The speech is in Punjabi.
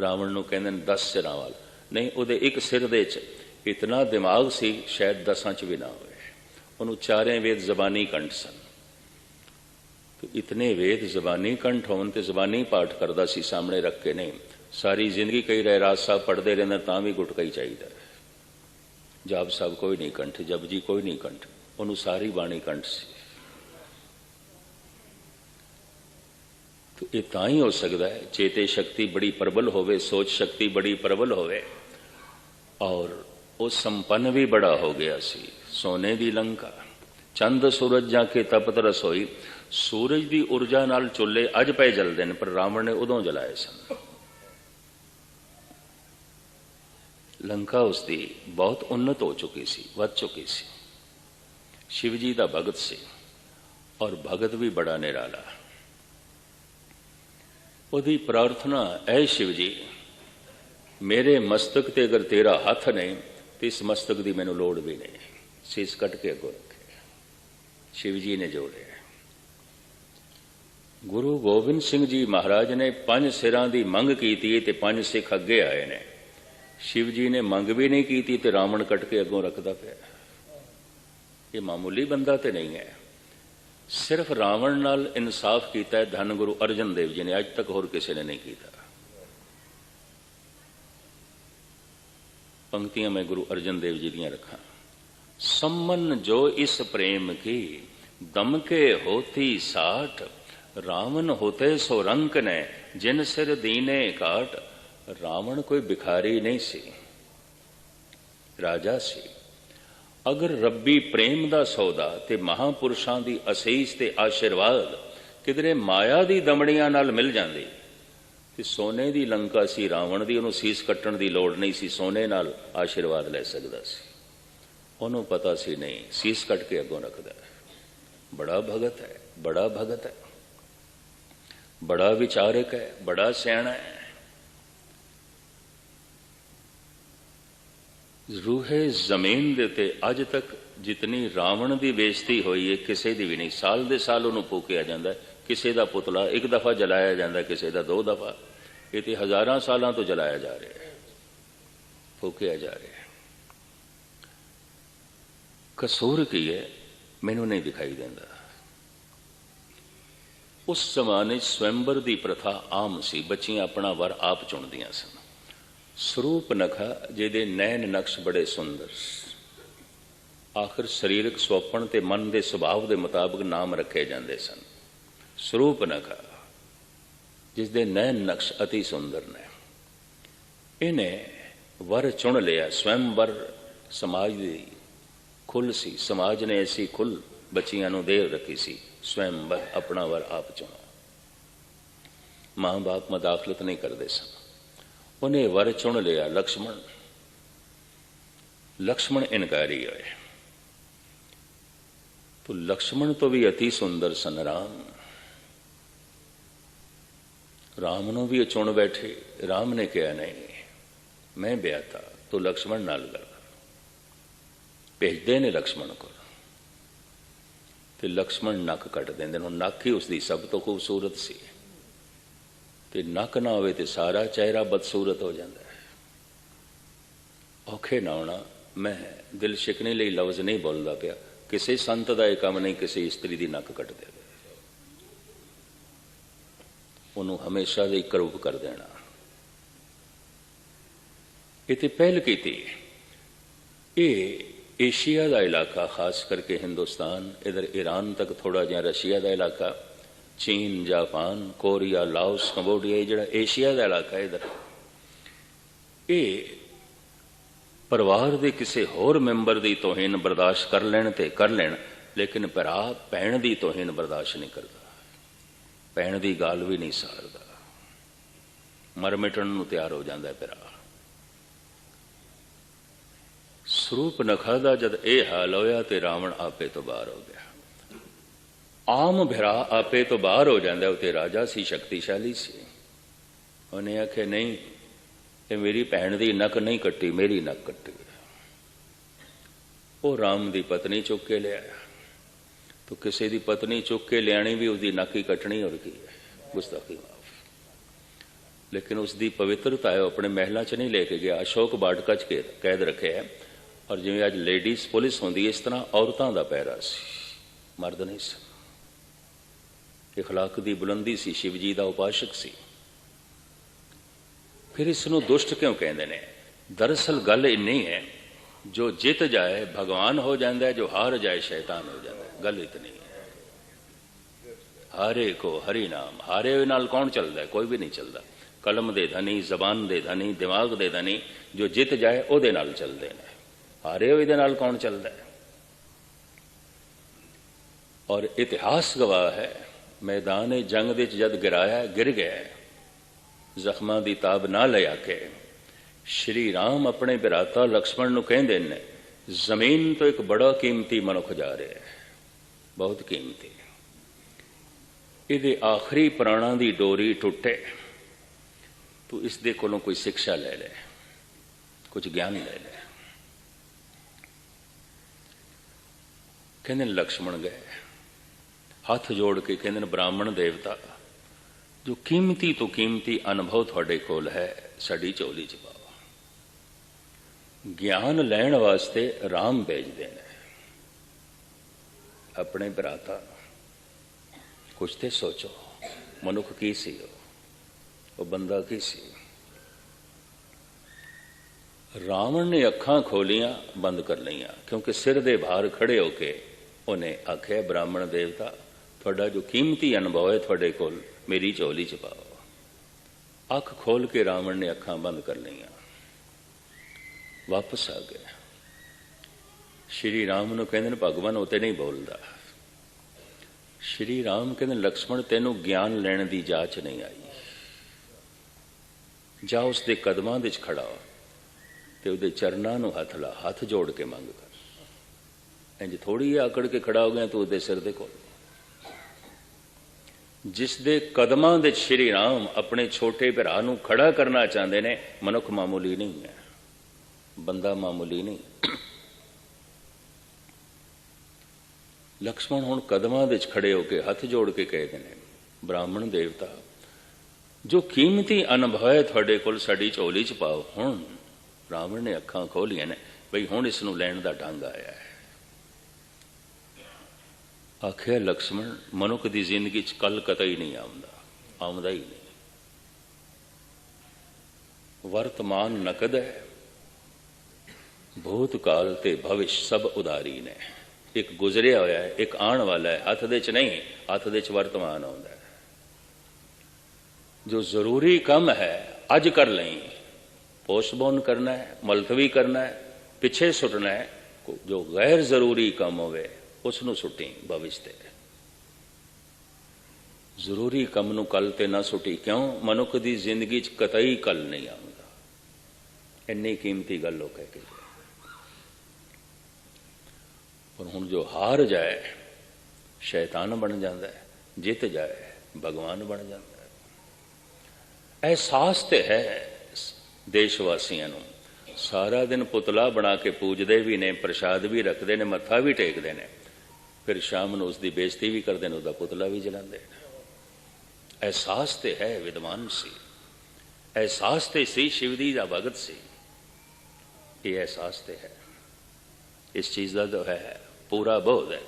ਰਾਵਣ ਨੂੰ ਕਹਿੰਦੇ ਨੇ 10 ਸਿਰਾਂ ਵਾਲਾ। ਨਹੀਂ, ਉਹਦੇ ਇੱਕ ਸਿਰ ਦੇ 'ਚ ਇਤਨਾ ਦਿਮਾਗ ਸੀ, ਸ਼ਾਇਦ ਦਸਾਂ 'ਚ ਵੀ ਨਾ ਹੋਵੇ। ਉਹਨੂੰ ਚਾਰੇ ਵੇਦ ਜ਼ਬਾਨੀ ਕੰਠ ਸਨ। ਤੇ ਇਤਨੇ ਵੇਦ ਜ਼ਬਾਨੀ ਕੰਠ ਹੋਣ ਤੇ ਜ਼ਬਾਨੀ ਪਾਠ ਕਰਦਾ ਸੀ, ਸਾਹਮਣੇ ਰੱਖ ਕੇ ਨਹੀਂ। ਸਾਰੀ ਜ਼ਿੰਦਗੀ ਕਈ ਰਹਿਰਾਜ ਸਾਹਿਬ ਪੜਦੇ ਰਹਿੰਦੇ, ਤਾਂ ਵੀ ਗੁਟਕਾ ਹੀ ਚਾਹੀਦਾ। ਜਾਪ ਸਾਹਿਬ ਕੋਈ ਨਹੀਂ ਕੰਠ, ਜਪਜੀ ਕੋਈ ਨਹੀਂ ਕੰਠ। ਉਹਨੂੰ ਸਾਰੀ ਬਾਣੀ ਕੰਠ ਸੀ। ਇਹ ਤਾਂ ਹੀ ਹੋ ਸਕਦਾ ਹੈ, ਚੇਤੇ ਸ਼ਕਤੀ ਬੜੀ ਪ੍ਰਬਲ ਹੋਵੇ, ਸੋਚ ਸ਼ਕਤੀ ਬੜੀ ਪ੍ਰਬਲ ਹੋਵੇ। ਔਰ ਉਹ ਸੰਪੰਨ ਵੀ ਬੜਾ ਹੋ ਗਿਆ ਸੀ, ਸੋਨੇ ਦੀ ਲੰਕਾ। ਚੰਦ ਸੂਰਜ ਜਾ ਕੇ ਤਪਤ ਰਸੋਈ ਸੂਰਜ ਦੀ ਊਰਜਾ ਨਾਲ ਚੁੱਲ੍ਹੇ ਅੱਜ ਪਏ ਜਲਦੇ ਨੇ, ਪਰ ਰਾਵਣ ਨੇ ਉਦੋਂ ਜਲਾਏ ਸਨ। ਲੰਕਾ ਉਸ ਦੀ ਬਹੁਤ ਉન્નਤ ਹੋ ਚੁੱਕੀ ਸੀ, ਵੱਧ ਚੁੱਕੀ ਸੀ। ਸ਼ਿਵ ਜੀ ਦਾ ਭਗਤ ਸੀ, ਔਰ ਭਗਤ ਵੀ ਬੜਾ ਨਿਰਾਲਾ। ਉਹਦੀ ਪ੍ਰਾਰਥਨਾ, ਐ ਸ਼ਿਵ ਜੀ ਮੇਰੇ ਮਸਤਕ ਤੇ ਅਗਰ ਤੇਰਾ ਹੱਥ ਨਹੀਂ ਤੇ ਇਸ ਮਸਤਕ ਦੀ ਮੈਨੂੰ ਲੋੜ ਵੀ ਨਹੀਂ। ਸੀਸ ਕੱਟ ਕੇ ਅੱਗੋਂ ਰੱਖਿਆ। ਸ਼ਿਵ ਜੀ ਨੇ ਜੋੜਿਆ ਗੁਰੂ ਗੋਬਿੰਦ ਸਿੰਘ ਜੀ ਮਹਾਰਾਜ ਨੇ ਪੰਜ ਸਿਰਾਂ ਦੀ ਮੰਗ ਕੀਤੀ ਤੇ ਪੰਜ ਸਿੱਖ ਅੱਗੇ ਆਏ ਨੇ। ਸ਼ਿਵ ਜੀ ਨੇ ਮੰਗ ਵੀ ਨਹੀਂ ਕੀਤੀ ਤੇ ਰਾਵਣ ਕੱਟ ਕੇ ਅੱਗੋਂ ਰੱਖਦਾ ਪਿਆ। ਇਹ ਮਾਮੂਲੀ ਬੰਦਾ ਤੇ ਨਹੀਂ ਹੈ। ਸਿਰਫ ਰਾਵਣ ਨਾਲ ਇਨਸਾਫ ਕੀਤਾ ਹੈ, ਧੰਨ ਗੁਰੂ ਅਰਜਨ ਦੇਵ ਜੀ ਨੇ, ਅੱਜ ਤੱਕ ਹੋਰ ਕਿਸੇ ਨੇ ਨਹੀਂ ਕੀਤਾ। ਪੰਕਤੀਆਂ ਮੈਂ ਗੁਰੂ ਅਰਜਨ ਦੇਵ ਜੀ ਦੀਆਂ ਰੱਖਾਂ। ਸੰਮਨ ਜੋ ਇਸ ਪ੍ਰੇਮ ਕੀ ਦਮਕੇ ਹੋਤੀ ਸਾਠ ਰਾਵਣ ਹੋਤੇ ਸੋ ਰੰਕ ਨੇ, ਜਿਨ ਸਿਰ ਦੀਨੇ ਕਾਟ ਰਾਵਣ ਕੋਈ ਭਿਖਾਰੀ ਨਹੀਂ ਸੀ, ਰਾਜਾ ਸੀ। ਅਗਰ ਰੱਬੀ ਪ੍ਰੇਮ ਦਾ ਸੌਦਾ ਤੇ ਮਹਾਪੁਰਸ਼ਾਂ ਦੀ ਅਸੀਸ ਤੇ ਆਸ਼ੀਰਵਾਦ ਕਿਧਰੇ ਮਾਇਆ ਦੀ ਦਮੜੀਆਂ ਨਾਲ ਮਿਲ ਜਾਂਦੀ, ਤੇ ਸੋਨੇ ਦੀ ਲੰਕਾ ਸੀ ਰਾਵਣ ਦੀ, ਉਹਨੂੰ ਸੀਸ ਕੱਟਣ ਦੀ ਲੋੜ ਨਹੀਂ ਸੀ, ਸੋਨੇ ਨਾਲ ਆਸ਼ੀਰਵਾਦ ਲੈ ਸਕਦਾ ਸੀ। ਉਹਨੂੰ ਪਤਾ ਸੀ ਨਹੀਂ, ਸੀਸ ਕੱਟ ਕੇ ਅੱਗੋਂ ਰੱਖਦਾ ਬੜਾ ਭਗਤ ਹੈ, ਬੜਾ ਭਗਤ ਹੈ। ਬੜਾ ਵਿਚਾਰਕ ਹੈ, ਬੜਾ ਸਿਆਣਾ ਹੈ। ਰੂਹੇ ਜ਼ਮੀਨ ਦੇ ਉੱਤੇ ਅੱਜ ਤੱਕ ਜਿਤਨੀ ਰਾਵਣ ਦੀ ਬੇਇੱਜ਼ਤੀ ਹੋਈ ਹੈ, ਕਿਸੇ ਦੀ ਵੀ ਨਹੀਂ। ਸਾਲ ਦੇ ਸਾਲ ਉਹਨੂੰ ਫੂਕਿਆ ਜਾਂਦਾ ਕਿਸੇ ਦਾ ਪੁਤਲਾ ਇੱਕ ਦਫਾ ਜਲਾਇਆ ਜਾਂਦਾ ਕਿਸੇ ਦਾ ਦੋ ਦਫਾ। ਇਹ ਤੇ ਹਜ਼ਾਰਾਂ ਸਾਲਾਂ ਤੋਂ ਜਲਾਇਆ ਜਾ ਰਿਹਾ ਹੈ। ਫੂਕਿਆ ਜਾ ਰਿਹਾ ਹੈ। ਕਸੂਰ ਕੀ ਹੈ? ਮੈਨੂੰ ਨਹੀਂ ਦਿਖਾਈ ਦਿੰਦਾ। ਉਸ ਜ਼ਮਾਨੇ 'ਚ ਸਵੰਬਰ ਦੀ ਪ੍ਰਥਾ ਆਮ ਸੀ। ਬੱਚੀਆਂ ਆਪਣਾ ਵਰ ਆਪ ਚੁਣਦੀਆਂ ਸਨ। ਸਰੂਪ ਨਖਾ, ਜਿਹਦੇ ਨੈਣ ਨਕਸ਼ ਬੜੇ ਸੁੰਦਰ ਆਖਰ ਸਰੀਰਕ ਸੁਪਨ ਤੇ ਮਨ ਦੇ ਸੁਭਾਵ ਦੇ ਮੁਤਾਬਕ ਨਾਮ ਰੱਖੇ ਜਾਂਦੇ ਸਨ। ਸਰੂਪ ਨਖਾ ਜਿਸ ਦੇ ਨੈਣ ਨਕਸ਼ ਅਤੀ ਸੁੰਦਰ ਨੇ। ਇਹਨੇ ਵਰ ਚੁਣ ਲਿਆ ਸਵੰਬਰ ਸਮਾਜ ਦੀ ਖੁੱਲ ਸੀ। ਸਮਾਜ ਨੇ ਐਸੀ ਖੁੱਲ ਬੱਚੀਆਂ ਨੂੰ ਦੇ ਰੱਖੀ ਸੀ। ਸਵੰਬਰ ਆਪਣਾ ਵਰ ਆਪ ਚੁਣਾ। ਮਾਂ-ਬਾਪ ਮਦਾਖਲਤ ਨਹੀਂ ਕਰਦੇ ਸਨ। ਉਹਨੇ ਵਰ ਚੁਣ ਲਿਆ ਲక్ష్మణ ਲక్ష్మణ ਇਨਕਾਰੀ ਹੋਏ ਤੋ ਲక్ష్మణ ਤੋਂ ਵੀ অতি ਸੁੰਦਰ ਸਨ ਰਾਮ ਰਾਮ ਨੂੰ ਵੀ ਚੁਣ ਬੈਠੇ ਰਾਮ ਨੇ ਕਿਹਾ ਨਹੀਂ ਮੈਂ ਬਿਆਤਾ ਤੋ ਲక్ష్మణ ਨਾਲ ਗੱਲ ਭੇਜਦੇ ਨੇ ਲక్ష్మణ ਕੋਲ ਤੇ ਲక్ష్మణ ਨੱਕ ਕੱਟ ਦਿੰਦੇ ਨੇ ਉਹ ਨੱਕ ਹੀ ਉਸ ਦੀ ਸਭ ਤੋਂ ਖੂਬਸੂਰਤ ਸੀ ਤੇ ਨੱਕ ਨਾ ਹੋਵੇ ਤੇ ਸਾਰਾ ਚਿਹਰਾ ਬਦਸੂਰਤ ਹੋ ਜਾਂਦਾ ਹੈ। ਔਖੇ ਨਾ ਹੋਣਾ, ਮੈਂ ਦਿਲ ਸ਼ਿਕਣੇ ਲਈ ਲਫ਼ਜ਼ ਨਹੀਂ ਬੋਲਦਾ ਪਿਆ। ਕਿਸੇ ਸੰਤ ਦਾ ਇਹ ਕੰਮ ਨਹੀਂ, ਕਿਸੇ ਇਸਤਰੀ ਦੀ ਨੱਕ ਕੱਟ ਦੇਵੇ। ਉਹਨੂੰ ਹਮੇਸ਼ਾ ਲਈ ਕਰੂਪ ਕਰ ਦੇਣਾ। ਇਹ ਤੇ ਪਹਿਲ ਕੀਤੀ। ਇਹ ਏਸ਼ੀਆ ਦਾ ਇਲਾਕਾ, ਖਾਸ ਕਰਕੇ ਹਿੰਦੁਸਤਾਨ, ਇਧਰ ਈਰਾਨ ਤੱਕ ਥੋੜਾ ਜਿਹਾ ਰਸ਼ੀਆ ਦਾ ਇਲਾਕਾ। ਚੀਨ, ਜਾਪਾਨ, ਕੋਰੀਆ, ਲਾਓਸ, ਕੰਬੋਡੀਆ, ਇਹ ਜਿਹੜਾ ਏਸ਼ੀਆ ਦਾ ਇਲਾਕਾ ਇਧਰ, ਇਹ ਪਰਿਵਾਰ ਦੇ ਕਿਸੇ ਹੋਰ ਮੈਂਬਰ ਦੀ ਤੋਹੀਨ ਬਰਦਾਸ਼ਤ ਕਰ ਲੈਣ ਤੇ ਕਰ ਲੈਣ, ਲੇਕਿਨ ਭਰਾ ਭੈਣ ਦੀ ਤੋਹੀਨ ਬਰਦਾਸ਼ਤ ਨਹੀਂ ਕਰਦਾ, ਭੈਣ ਦੀ ਗੱਲ ਵੀ ਨਹੀਂ ਸਾਰਦਾ ਮਰਮਿਟਣ ਨੂੰ ਤਿਆਰ ਹੋ ਜਾਂਦਾ ਹੈ ਭਰਾ। ਸਰੂਪ ਨਖਾ ਦਾ ਜਦ ਇਹ ਹਾਲ ਹੋਇਆ ਤੇ ਰਾਵਣ ਆਪੇ ਤੋਂ ਬਾਹਰ ਹੋ ਗਿਆ। ਆਮ ਭਰਾ ਆਪੇ ਤੋਂ ਬਾਹਰ ਹੋ ਜਾਂਦਾ ਉਹ ਰਾਜਾ ਸੀ, ਸ਼ਕਤੀਸ਼ਾਲੀ ਸੀ। ਉਹਨੇ ਆਖਿਆ, ਨਹੀਂ, ਇਹ ਮੇਰੀ ਭੈਣ ਦੀ ਨੱਕ ਨਹੀਂ ਕੱਟੀ, ਮੇਰੀ ਨੱਕ ਕੱਟੀ ਉਹ ਰਾਮ ਦੀ ਪਤਨੀ ਚੁੱਕ ਕੇ ਲਿਆਇਆ। ਤੋ ਕਿਸੇ ਦੀ ਪਤਨੀ ਚੁੱਕ ਕੇ ਲਿਆਣੀ ਵੀ ਉਹਦੀ ਨੱਕ ਹੀ ਕੱਟਣੀ ਹੋਰ ਕੀ ਹੈ? ਗੁਸਤਾਖੀ ਮਾਫ। ਲੇਕਿਨ ਉਸ ਦੀ ਪਵਿੱਤਰਤਾ ਹੈ, ਉਹ ਆਪਣੇ ਮਹਿਲਾਂ 'ਚ ਨਹੀਂ ਲੈ ਕੇ ਗਿਆ। ਅਸ਼ੋਕ ਬਾਟਕਾ 'ਚ ਕੈ- ਕੈਦ ਰੱਖਿਆ ਹੈ। ਔਰ ਜਿਵੇਂ ਅੱਜ ਲੇਡੀਜ਼ ਪੁਲਿਸ ਹੁੰਦੀ ਇਸ ਤਰ੍ਹਾਂ ਔਰਤਾਂ ਦਾ ਪਹਿਰਾ ਸੀ। ਮਰਦ ਨਹੀਂ ਸੀ। اخلاق ਦੀ ਬੁਲੰਦੀ ਸੀ ਸ਼ਿਵ ਜੀ ਦਾ ਉਪਾਸ਼ਕ ਸੀ ਫਿਰ ਇਸ ਨੂੰ ਦੁਸ਼ਟ ਕਿਉਂ ਕਹਿੰਦੇ ਨੇ ਦਰਅਸਲ ਗੱਲ ਇੰਨੀ ਹੈ ਜੋ ਜਿੱਤ ਜਾਏ ਭਗਵਾਨ ਹੋ ਜਾਂਦਾ ਹੈ ਜੋ ਹਾਰ ਜਾਏ ਸ਼ੈਤਾਨ ਹੋ ਜਾਂਦਾ ਹੈ ਗੱਲ ਇਤਨੀ ਹੈ ਹਾਰੇ ਕੋ ਹਰੀ ਨਾਮ ਹਾਰੇ ਹੋਏ ਨਾਲ ਕੌਣ ਚੱਲਦਾ ਹੈ? ਕੋਈ ਵੀ ਨਹੀਂ ਚੱਲਦਾ ਕਲਮ ਦੇ ਧਨੀ ਜ਼ਬਾਨ ਦੇ ਧਨੀ ਦਿਮਾਗ ਦੇ ਧਨੀ ਜੋ ਜਿੱਤ ਜਾਏ ਉਹਦੇ ਨਾਲ ਚੱਲਦੇ ਨੇ ਹਾਰੇ ਹੋਏ ਦੇ ਨਾਲ ਕੌਣ ਚੱਲਦਾ ਹੈ ਔਰ ਇਤਿਹਾਸ ਗਵਾਹ ਹੈ ਮੈਦਾਨ ਜੰਗ ਦੇ ਵਿੱਚ ਜਦ ਗਿਰਾਇਆ, ਗਿਰ ਗਿਆ। ਜ਼ਖਮਾਂ ਦੀ ਤਾਬ ਨਾ ਲਿਆ ਕੇ ਸ਼੍ਰੀ ਰਾਮ ਆਪਣੇ ਭਰਾਤਾ ਲਕਸ਼ਮਣ ਨੂੰ ਕਹਿੰਦੇ ਨੇ, ਜ਼ਮੀਨ ਤੋਂ ਇੱਕ ਬੜਾ ਕੀਮਤੀ ਮਨੁੱਖ ਜਾ ਰਿਹਾ ਹੈ। ਬਹੁਤ ਕੀਮਤੀ। ਇਹਦੇ ਆਖਰੀ ਪ੍ਰਾਣਾਂ ਦੀ ਡੋਰੀ ਟੁੱਟੇ। ਤੂੰ ਇਸ ਦੇ ਕੋਲੋਂ ਕੋਈ ਸਿੱਖਿਆ ਲੈ ਲੈ, ਕੁਝ ਗਿਆਨ ਲੈ ਲੈ। ਕਹਿੰਦੇ ਨੇ, ਲਕਸ਼ਮਣ ਗਏ। ਹੱਥ ਜੋੜ ਕੇ ਕਹਿੰਦੇ ਨੇ, ਬ੍ਰਾਹਮਣ ਦੇਵਤਾ, ਜੋ ਕੀਮਤੀ ਤੋਂ ਕੀਮਤੀ ਅਨੁਭਵ ਤੁਹਾਡੇ ਕੋਲ ਹੈ, ਸਾਡੀ ਚੋਲੀ ਚ ਪਾਓ। ਗਿਆਨ ਲੈਣ ਵਾਸਤੇ ਰਾਮ ਭੇਜਦੇ ਨੇ। ਆਪਣੇ ਭਰਾਤਾ, ਕੁਛ ਤੇ ਸੋਚੋ, ਮਨੁੱਖ ਕੀ ਸੀ ਉਹ? ਉਹ ਬੰਦਾ ਕੀ ਸੀ? ਰਾਵਣ ਨੇ ਅੱਖਾਂ ਖੋਲੀਆਂ, ਬੰਦ ਕਰ ਲਈਆਂ, ਕਿਉਂਕਿ ਸਿਰ ਦੇ ਭਾਰ ਖੜੇ ਹੋ ਕੇ ਉਹਨੇ ਆਖਿਆ, ਬ੍ਰਾਹਮਣ ਦੇਵਤਾ ਤੁਹਾਡਾ ਜੋ ਕੀਮਤੀ ਅਨੁਭਵ ਹੈ ਤੁਹਾਡੇ ਕੋਲ, ਮੇਰੀ ਝੋਲੀ ਚ ਪਾਓ। ਅੱਖ ਖੋਲ ਕੇ ਰਾਵਣ ਨੇ ਅੱਖਾਂ ਬੰਦ ਕਰ ਲਈਆਂ। ਵਾਪਸ ਆ ਗਿਆ ਸ਼੍ਰੀ ਰਾਮ ਨੂੰ ਕਹਿੰਦੇ ਨੇ, ਭਗਵਾਨ, ਉਹ ਤੇ ਨਹੀਂ ਬੋਲਦਾ। ਸ਼੍ਰੀ ਰਾਮ ਕਹਿੰਦੇ, ਲਕਸ਼ਮਣ, ਤੈਨੂੰ ਗਿਆਨ ਲੈਣ ਦੀ ਜਾਚ ਨਹੀਂ ਆਈ। ਜਾ ਉਸ ਦੇ ਕਦਮਾਂ ਵਿੱਚ ਖੜਾ ਹੋ ਤੇ ਉਹਦੇ ਚਰਨਾਂ ਨੂੰ ਹੱਥ ਲਾ, ਹੱਥ ਜੋੜ ਕੇ ਮੰਗ ਕਰ। ਇੰਜ ਥੋੜੀ ਆਕੜ ਕੇ ਖੜਾ ਹੋ ਗਿਆ ਤੂੰ ਉਹਦੇ ਸਿਰ ਦੇ ਕੋਲ। ਜਿਸ ਦੇ ਕਦਮਾਂ ਦੇ ਸ਼੍ਰੀ ਰਾਮ ਆਪਣੇ ਛੋਟੇ ਭਰਾ ਨੂੰ ਖੜਾ ਕਰਨਾ ਚਾਹੁੰਦੇ ਨੇ, ਮਨੁੱਖ ਮਾਮੂਲੀ ਨਹੀਂ ਹੈ। ਬੰਦਾ ਮਾਮੂਲੀ ਨਹੀਂ। ਲਕਸ਼ਮਣ ਹੁਣ ਕਦਮਾਂ ਵਿੱਚ ਖੜੇ ਹੋ ਕੇ ਹੱਥ ਜੋੜ ਕੇ ਕਹਿੰਦੇ ਨੇ, ਬ੍ਰਾਹਮਣ ਦੇਵਤਾ, ਜੋ ਕੀਮਤੀ ਅਨੁਭਵ ਹੈ ਤੁਹਾਡੇ ਕੋਲ ਸਾਡੀ ਝੋਲੀ ਚ ਪਾਓ। ਹੁਣ ਰਾਵਣ ਨੇ ਅੱਖਾਂ ਖੋਲੀਆਂ ਨੇ, ਬਈ ਹੁਣ ਇਸ ਨੂੰ ਲੈਣ ਦਾ ਢੰਗ ਆਇਆ ਹੈ। ਆਖਿਆ ਲਕਸ਼ਮਣ, ਮਨੁੱਖ ਦੀ ਜ਼ਿੰਦਗੀ ਚ ਕੱਲ ਕਤਈ ਨਹੀਂ ਆਉਂਦਾ ਆਉਂਦਾ ਹੀ ਨਹੀਂ। ਵਰਤਮਾਨ ਨਕਦ ਹੈ, ਭੂਤਕਾਲ ਤੇ ਭਵਿਸ਼ ਸਭ ਉਦਾਰੀ ਨੇ। ਇੱਕ ਗੁਜ਼ਰਿਆ ਹੋਇਆ ਹੈ, ਇੱਕ ਆਉਣ ਵਾਲਾ ਹੈ, ਹੱਥ ਦੇ ਚ ਨਹੀਂ, ਹੱਥ ਦੇ ਚ ਵਰਤਮਾਨ ਆਉਂਦਾ ਹੈ। ਜੋ ਜ਼ਰੂਰੀ ਕੰਮ ਹੈ, ਅੱਜ ਕਰ ਲਈ। ਪੋਸਟਪੋਨ ਕਰਨਾ ਹੈ, ਮਲਤਵੀ ਕਰਨਾ ਹੈ, ਪਿੱਛੇ ਸੁੱਟਣਾ ਹੈ ਜੋ ਗੈਰ ਜ਼ਰੂਰੀ ਕੰਮ ਹੋਵੇ ਉਸ ਨੂੰ ਸੁੱਟੀ ਭਵਿਸ਼ ਤੇ। ਜ਼ਰੂਰੀ ਕੰਮ ਨੂੰ ਕੱਲ ਤੇ ਨਾ ਸੁੱਟੀ, ਕਿਉਂ? ਮਨੁੱਖ ਦੀ ਜ਼ਿੰਦਗੀ 'ਚ ਕਤਈ ਕੱਲ ਨਹੀਂ ਆਉਂਦਾ। ਇੰਨੀ ਕੀਮਤੀ ਗੱਲ ਉਹ ਕਹਿ ਕੇ ਪਰ ਹੁਣ ਜੋ ਹਾਰ ਜਾਏ, ਸ਼ੈਤਾਨ ਬਣ ਜਾਂਦਾ ਹੈ, ਜਿੱਤ ਜਾਏ, ਭਗਵਾਨ ਬਣ ਜਾਂਦਾ ਹੈ। ਅਹਿਸਾਸ ਤੇ ਹੈ ਦੇਸ਼ ਵਾਸੀਆਂ ਨੂੰ। ਸਾਰਾ ਦਿਨ ਪੁਤਲਾ ਬਣਾ ਕੇ ਪੂਜਦੇ ਵੀ ਨੇ, ਪ੍ਰਸ਼ਾਦ ਵੀ ਰੱਖਦੇ ਨੇ, ਮੱਥਾ ਵੀ ਟੇਕਦੇ ਨੇ। ਫਿਰ ਸ਼ਾਮ ਨੂੰ ਉਸ ਦੀ ਬੇਇੱਜ਼ਤੀ ਵੀ ਕਰਦੇ ਨੇ, ਉਹਦਾ ਪੁਤਲਾ ਵੀ ਜਲਾਉਂਦੇ ਨੇ। ਅਹਿਸਾਸ ਤੇ ਹੈ, ਵਿਦਵਾਨ ਸੀ। ਅਹਿਸਾਸ ਤੇ ਸੀ ਸ਼ਿਵਦੀ ਦਾ ਭਗਤ ਸੀ। ਇਹ ਅਹਿਸਾਸ ਤੇ ਹੈ। ਇਸ ਚੀਜ਼ ਦਾ ਜੋ ਹੈ, ਪੂਰਾ ਬੋਧ ਹੈ।